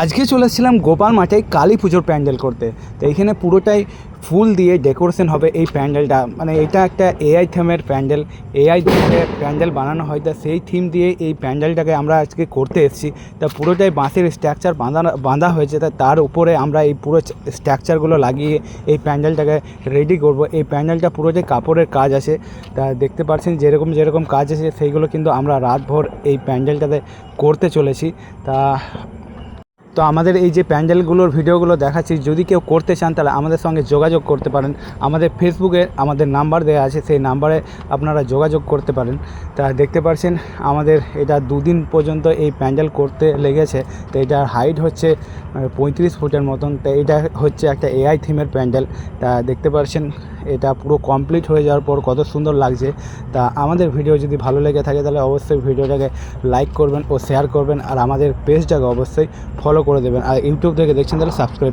আজকে চলে এসেছিলাম গোপাল মাঠে কালী পুজোর প্যান্ডেল করতে। তো এইখানে পুরোটাই ফুল দিয়ে ডেকোরেশন হবে এই প্যান্ডেলটা। মানে এটা একটা এআই থিমের প্যান্ডেল। এআই দিয়ে প্যান্ডেল বানানো হয়, তা সেই থিম দিয়ে এই প্যান্ডেলটাকে আমরা আজকে করতে এসেছি। তা পুরোটাই বাঁশের স্ট্রাকচার বাঁধানো বাঁধা হয়েছে, তা তার উপরে আমরা এই পুরো স্ট্রাকচারগুলো লাগিয়ে এই প্যান্ডেলটাকে রেডি করব। এই প্যান্ডেলটা পুরোটাই কাপড়ের কাজ আছে। তা দেখতে পাচ্ছেন যেরকম যেরকম কাজ আছে, সেইগুলো কিন্তু আমরা রাতভর এই প্যান্ডেলটাতে করতে চলেছি। তা তো আমাদের এই যে প্যান্ডেলগুলোর ভিডিওগুলো দেখাচ্ছি, যদি কেউ করতে চান তাহলে আমাদের সঙ্গে যোগাযোগ করতে পারেন। আমাদের ফেসবুকে আমাদের নাম্বার দেওয়া আছে, সেই নাম্বারে আপনারা যোগাযোগ করতে পারেন। তা দেখতে পাচ্ছেন, আমাদের এটা দুদিন পর্যন্ত এই প্যান্ডেল করতে লেগেছে। তো এটার হাইট হচ্ছে পঁয়ত্রিশ ফুটের মতন। তো এটা হচ্ছে একটা এআই থিমের প্যান্ডেল। তা দেখতে পাচ্ছেন, এটা পুরো কমপ্লিট হয়ে যাওয়ার পর কত সুন্দর লাগছে। তা আমাদের ভিডিও যদি ভালো লেগে থাকে তাহলে অবশ্যই ভিডিওটাকে লাইক করবেন ও শেয়ার করবেন। আর আমাদের পেজটাকে অবশ্যই ফলো করে দেবেন। আর ইউটিউব থেকে দেখছেন তাহলে সাবস্ক্রাইব